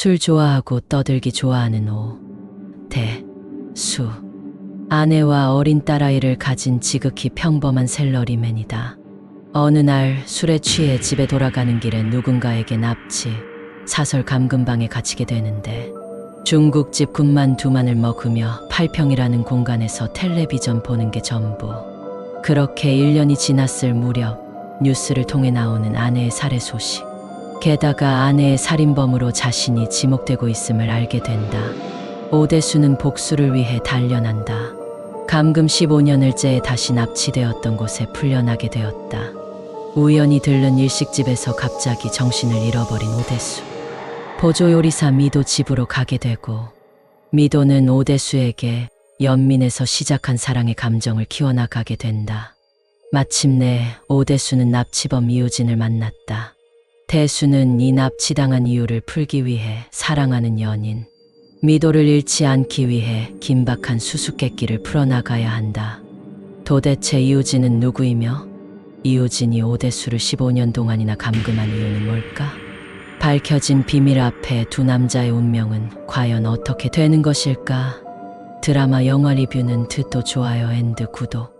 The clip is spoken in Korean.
술 좋아하고 떠들기 좋아하는 오. 대. 수. 아내와 어린 딸아이를 가진 지극히 평범한 셀러리맨이다. 어느 날 술에 취해 집에 돌아가는 길에 누군가에게 납치, 사설 감금방에 갇히게 되는데 중국집 군만 두만을 먹으며 8평이라는 공간에서 텔레비전 보는 게 전부. 그렇게 1년이 지났을 무렵 뉴스를 통해 나오는 아내의 살해 소식. 게다가 아내의 살인범으로 자신이 지목되고 있음을 알게 된다. 오대수는 복수를 위해 단련한다. 감금 15년을째 다시 납치되었던 곳에 풀려나게 되었다. 우연히 들른 일식집에서 갑자기 정신을 잃어버린 오대수. 보조 요리사 미도 집으로 가게 되고 미도는 오대수에게 연민에서 시작한 사랑의 감정을 키워나가게 된다. 마침내 오대수는 납치범 이우진을 만났다. 대수는 이 납치당한 이유를 풀기 위해 사랑하는 연인 미도를 잃지 않기 위해 긴박한 수수께끼를 풀어나가야 한다. 도대체 이우진은 누구이며 이우진이 오대수를 15년 동안이나 감금한 이유는 뭘까? 밝혀진 비밀 앞에 두 남자의 운명은 과연 어떻게 되는 것일까? 드라마 영화 리뷰는 듣도 좋아요 앤드 구독